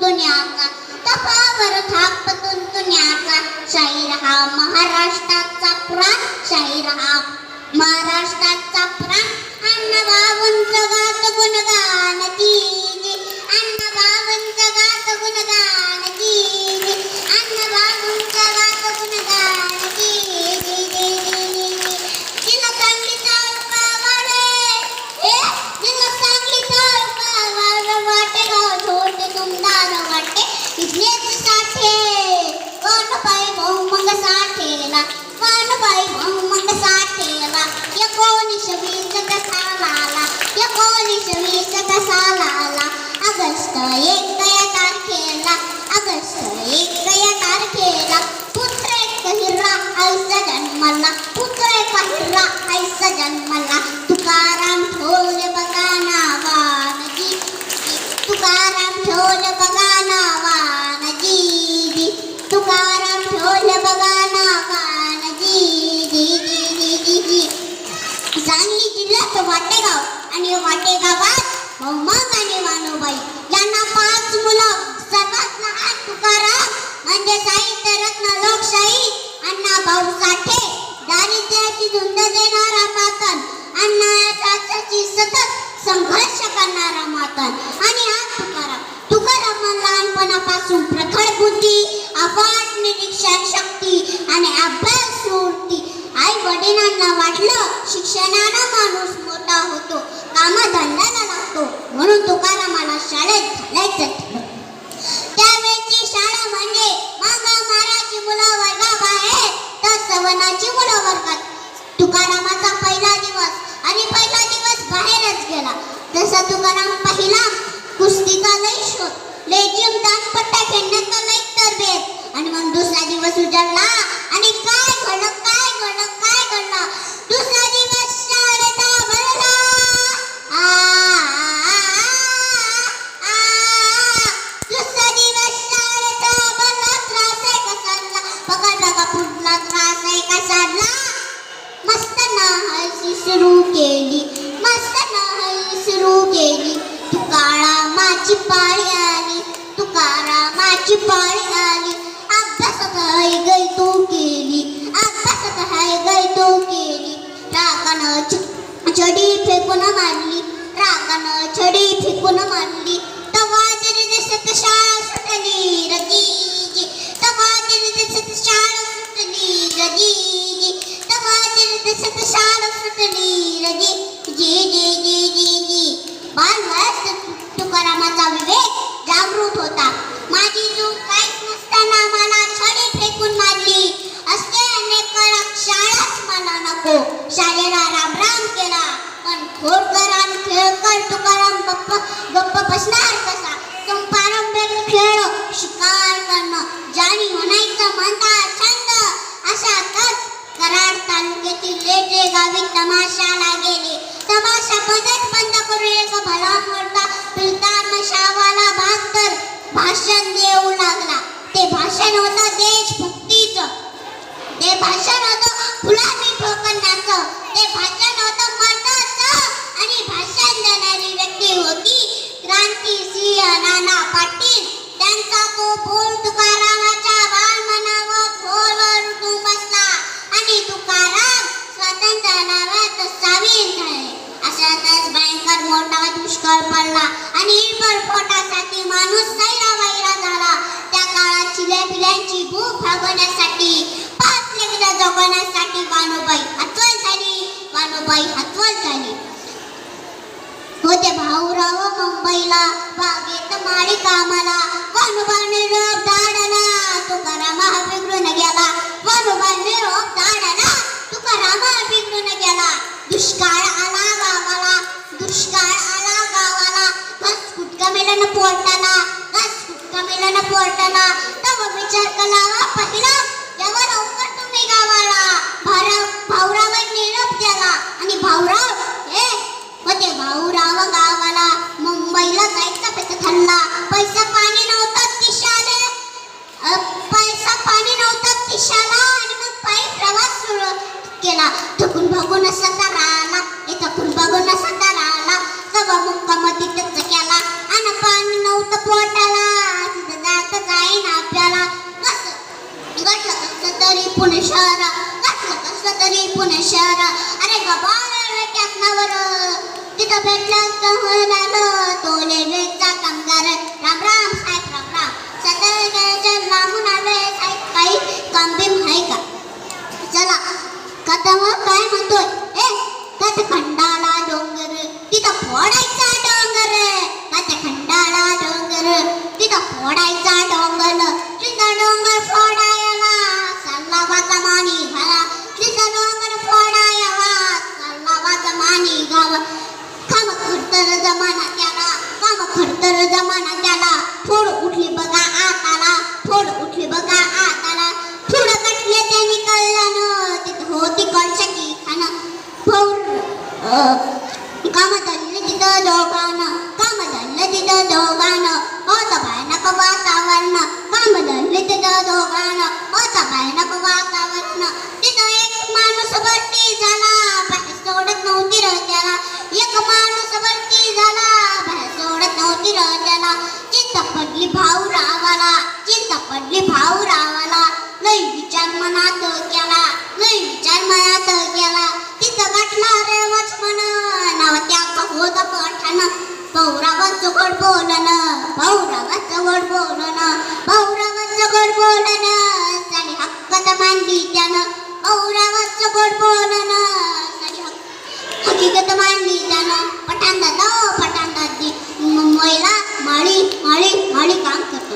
तुण्याचा तफावर थाकपतून तुण्याचा शाहीर हा महाराष्ट्राचा प्राण शाहीर हा महाराष्ट्राचा प्राण. अण्णा बाबूंच गात गुणगान की अण्णा बाबूंच गात गुणगान की अण्णा बाबूंच गात गुणगान की एक या तारखेला ऑगस्ट एक या तारखेला पुत्र एक आईचा जन्मला पुत्र एक आईचा जन्मला तुकाराम बघा नावानजी तुकाराम ठोले बघा नावानजी तुकाराम बघा नावानजी जी सांगली जिल्ह्यात वाटेगाव आणि वाटेगावात मग आणि यांना पाच मुलं. सर्वात लहान तुकाराम म्हणजे साहित्य रत्न लोकशाही अण्णा भाऊ साठे. दारिद्र्याची धुंद देणारा मातन अण्णाची सतत संघर्ष करणारा मातन. आणि हा तुकाराम. तुकाराम लहानपणापासून प्रखर बुद्धी अफाट निरीक्षण शक्ती आणि अभ्यास स्फूर्ती आई वडिलांना वाटलं शिक्षणानं माणूस मोठा होतो कामधंद्याला लागतो म्हणून तुकारामाला शाळेत घालायचं ठरलं त्यावेळची शाळा म्हणजे मागा माराची मुलं वर्गाबाहेर तर सवनाची मुलं वर्गात तुकारामाचा पहिला दिवस आणि पहिला दिवस बाहेरच गेला. जसा तुकाराम पहिला. कुस्तीचा लय शोध. लेजियम दानपट्टा खेळण्याचा लय तरबेज. आणि मग दुसरा दिवस उजाडला आणि काय घडलं काय घडलं काय तुकारामाची पाळी आली अभ्यासात हाय गई तू केली. अभ्यासात हाय गई तू केली. रागानं छडी फेकून मारली रागानं छडी फेकून मारली तवा जरी दिसत शाळा सुटली रजीजी तवा जरी दिसत शाळा सुटली रजीजी तवा जरी दिसत शाळा सुटली रजी जी जी जी जी जी बाल मला शाळेला राम राम केला. पण खोडकर आणि खेळकर तुकाराम गप्प गप्प बसणार कसा? तुम पारंपरिक खेळ शिकार करणं जाणी म्हणायचं म्हणता छंद अशातच कराड तालुक्यातील लेटे गावी तमाशाला गेले तमाशा बंदच बंद करून एक भला मोठा पिलदार शावाला भाग तर भाषण देऊ लागला. ते भाषण होतं देशभक्तीचं. ते भाषण होतं गुलामी ठोकरण्याचं ते भाषण होतं मर्दाचं आणि भाषण देणारी व्यक्ती होती क्रांती सिंह नाना पाटील वाणूबाई हतवल झाली. होते भाऊराव मुंबईला बागेत माळी कामाला वाणूबाने रोप दाडला तुकाराम बिघडून गेला वाणूबाने रोप दाडला तुकाराम बिघडून गेला. दुष्काळ आला गावाला दुष्काळ आला गावाला. घस कुटका मेल्यानं पोटाला? बघून असा तर आला हे थकून बघून असा तर आला सवा मुक्काम तिथंच केला. आणि पाणी नव्हतं पोटाला तिथं जात जाईन आपल्याला. कसं? घडलं कसं तरी पुणे पुणे शहर कसलं कसलं तरी पुणे शहर. अरे गबार टाकणावर तिथं भेटलं कहलालं तो रेल्वेचा कामगार. राम राम साहेब. कथा मग काय सकाळी नको वातावरण. तिथं एक माणूस भरती झाला. बाहेर सोडत नव्हती र त्याला. एक माणूस भरती झाला. बाहेर सोडत नव्हती र त्याला. चिंत पडली भाऊ रावाला. चिंता पडली भाऊ रावाला. लई विचार मनात केला लई विचार मनात केला तिथं गाठला रे वचमन. नाव त्याचं होत पठाण. त्यानं पौरावाचं गोड हकीकत मांडली त्यानं. पठाण दादा पठाण दादी मुंबईला माळी माळी माळी काम करतो.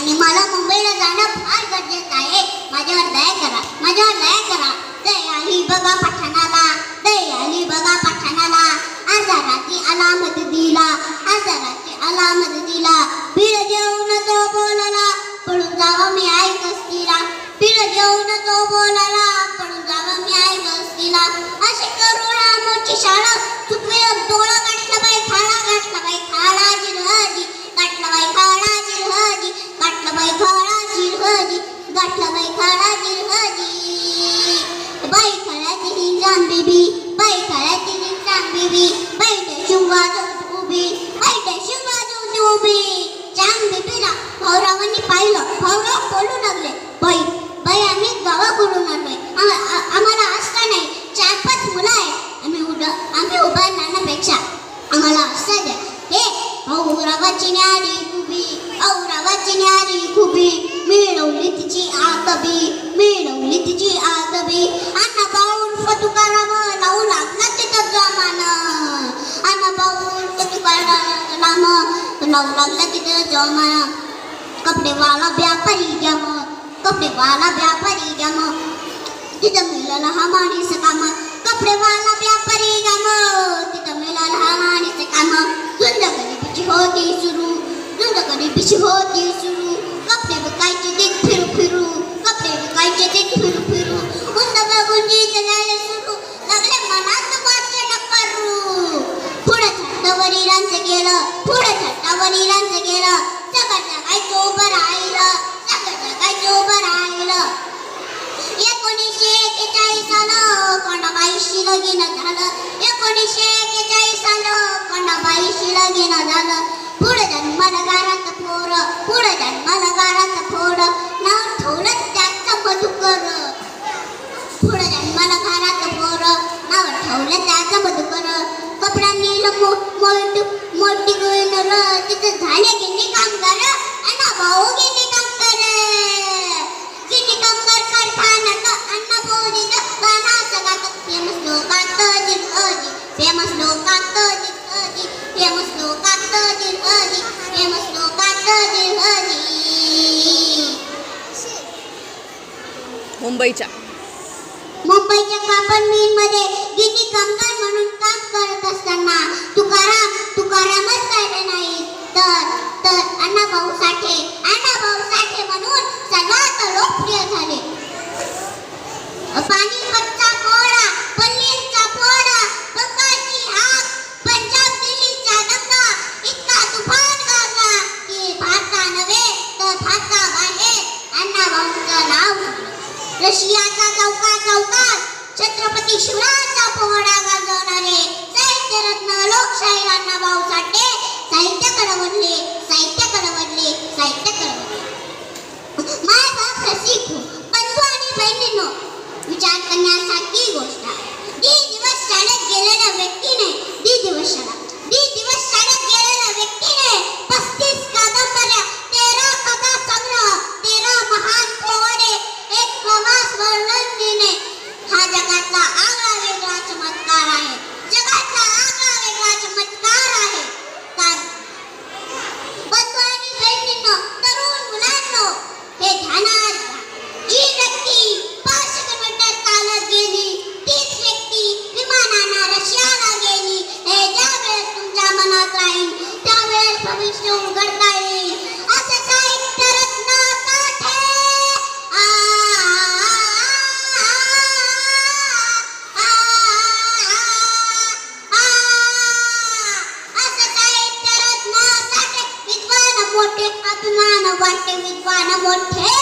आणि मला मुंबईला जाणं फार गरजेचं आहे. माझ्यावर दया करा. माझ्यावर दया करा. दया आली बघा पठाणाला. दया आली बघा पठाणाला. आजाराची अलामत दिला. आजाराची अलामत दिला. बीड जेवण तो बोलला पळून जावा मी ऐक असतीला जेवण तो बोलला पळून जावं मी ऐक असतीला अशी करुणा मोठी शाळा चुकवे डोळा गाठला बाई खाळा गाठला बाई खाळा जिरहजी गाठला बाई खाळा जिरहजी गाठला बाई खाळा जिरहजी गाठला बाई खाळा जिरहजी बाई खळ्याची हिंजाम बीबी. बाई खळ्याची हिंजाम बीबी. बाई त्या शिवा उभी. बाई त्या शिवा उभी. भाऊरावांनी पाहिलं. भाऊराव बोलू लागले बाई आम्हाला आज आ- आम्हाला नाही चार पाच मुलं आहे आम्ही उड आम्ही उभा राहण्यापेक्षा आम्हाला असं द्या. हे औरावाची न्यारी खुबी औरावाची न्यारी खुबी मिळवली तिची आतबी मिळवली तिची आतबी. अण्णा बाऊल तुकाराम लावू लागला तिथं जमान. अण्णा बाऊल तुकाराम लावू लागला तिथं जमान. कपडेवाला व्यापारी जम कपडेवाला व्यापारी जम तिथं मिळाला हा माणीचं काम. कपडे वाला व्यापारी जम तिथं मिळाला हा माणीचं काम. झुंज गरिबीची होती सुरू. झुंज गरिबीची होती सुरू. कोणाबाईशी लगीन झालं. एकोणीसशे एक्केचाळीस सालं कोणाबाईशी लगीन झालं. पुढे जन्माला गारात पोर पुढे जन्माला गारात मुंबईच्या. मुंबईच्या कापड मिलमध्ये गिनी कामगार म्हणून काम करत असताना तुकाराम तुकारामच राहिले नाही तर तर अण्णा भाऊ साठे अण्णा रशियाचा चौका चौकात छत्रपती शिवरायांचा पोवाडा गाजवणारे साहित्यरत्न लोकशाहीरांना भाऊ साठे साहित्य घडवले someone pay